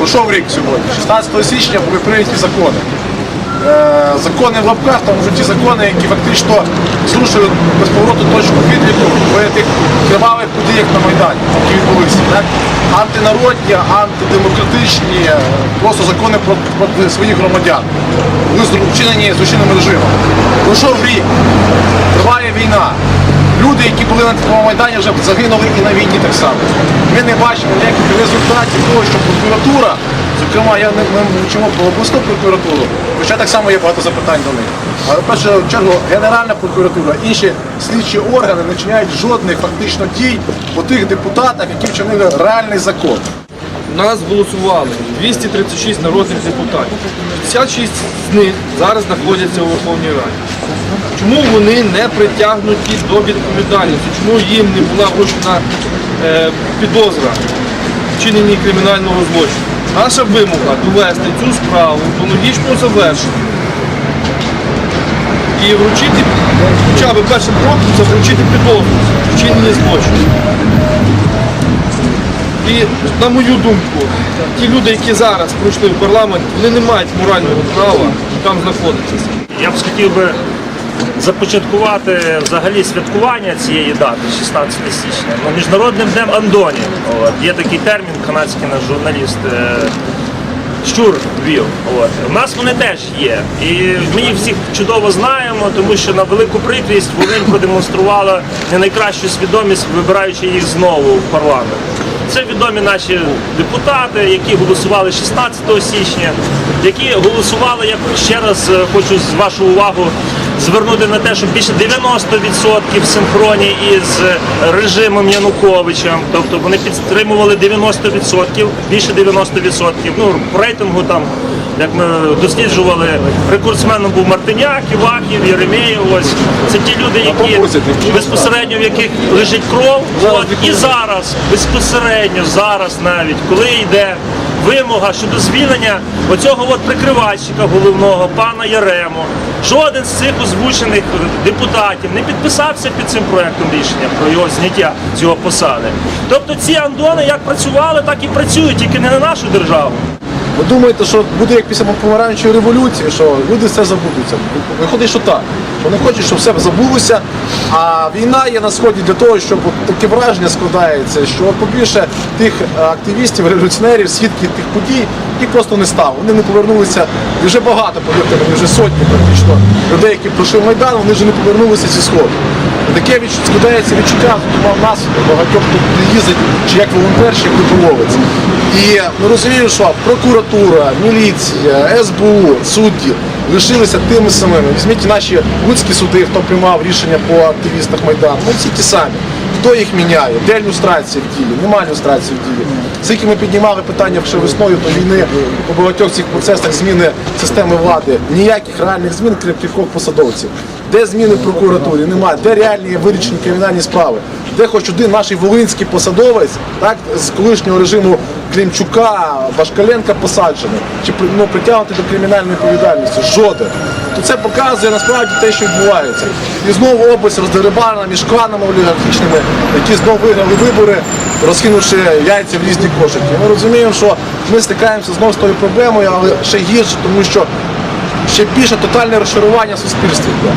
Пройшов рік сьогодні. 16 січня були прийняті закони. Е, закони в лапках, там вже ті закони, які фактично зрушили без повороту точку відліку в тих кривавих подіях на Майдані, які відбулися. Так? Антинародні, антидемократичні, е, просто закони проти своїх громадян. Вони вчинені злочинним режимом. Пройшов рік, триває війна. Люди, які були на такому майдані, вже загинули і на війні так само. Ми не бачимо ніяких результатів того, що прокуратура, зокрема, я не ми мовчимо про обласну прокуратуру, хоча так само є багато запитань до них. Але в першу чергу Генеральна прокуратура, інші слідчі органи не чиняють жодних фактично дій по тих депутатах, які вчинили реальний закон. Нас голосували 236 народних депутатів. 56 з них зараз знаходяться у Верховній Раді. Чому вони не притягнуті до відповідальності? Чому їм не була вручена е, підозра вчиненні кримінального злочину? Наша вимога довести цю справу до логічного завершення і вручити хоча б першим кроком це вручити підозру в вчиненні злочину. І на мою думку, ті люди, які зараз пройшли в парламент, вони не мають морального права там знаходитися. Я б хотів би започаткувати взагалі святкування цієї дати, 16 січня, ну, Міжнародним днем Андоні. От. Є такий термін, канадський наш журналіст е, Щур вів. У нас вони теж є. І ми їх всіх чудово знаємо, тому що на велику прикрість Волинь продемонструвала не найкращу свідомість, вибираючи їх знову в парламент. Це відомі наші депутати, які голосували 16 січня, які голосували, я ще раз е, хочу з вашу увагу звернути на те, що більше 90% в синхроні із е, режимом Януковичем, тобто вони підтримували 90%, більше 90%. Ну, рейтингу там, як ми досліджували, рекордсменом був Мартиняк, Івахів, Єремєєв. Ось це ті люди, які безпосередньо в яких лежить кров. От, і зараз безпосередньо зараз навіть, коли йде вимога щодо звільнення оцього от прикривальщика головного пана Ярему. Жоден з цих озвучених депутатів не підписався під цим проектом рішення про його зняття з його посади. Тобто ці андони як працювали, так і працюють, тільки не на нашу державу. Ви думаєте, що буде як після помаранчевої революції, що люди все забудуться? Виходить, що так. Вони хочуть, щоб все забулося. А війна є на сході для того, щоб таке враження складається, що побільше тих е, активістів, революціонерів, свідків тих подій, їх просто не стало. Вони не повернулися. Вже багато, повірте мені, вже сотні практично людей, які пройшли Майдан, вони вже не повернулися зі сходу. Таке складається відчуття, зокрема в нас багатьох тут їздить, чи як волонтер, чи як доброволець. І ми розуміємо, що прокуратура, міліція, СБУ, судді лишилися тими самими. Візьміть наші луцькі суди, хто приймав рішення по активістах Майдану. Ну всі ті самі. Хто їх міняє? Де люстрація в дії? Немає люстрації в дії. Скільки ми піднімали питання ще весною до війни по багатьох цих процесах зміни системи влади, ніяких реальних змін, крім кількох посадовців. Де зміни в прокуратурі? Немає. Де реальні вирішені кримінальні справи? Де хоч один наш волинський посадовець, так, з колишнього режиму Клімчука, Башкаленка посаджений, чи ну, притягнути до кримінальної відповідальності? Жоден. То це показує насправді те, що відбувається. І знову область роздерибана між кланами олігархічними, які знову виграли вибори, розкинувши яйця в різні кошики. Ми розуміємо, що ми стикаємося знову з тою проблемою, але ще гірше, тому що ще більше тотальне розчарування йде.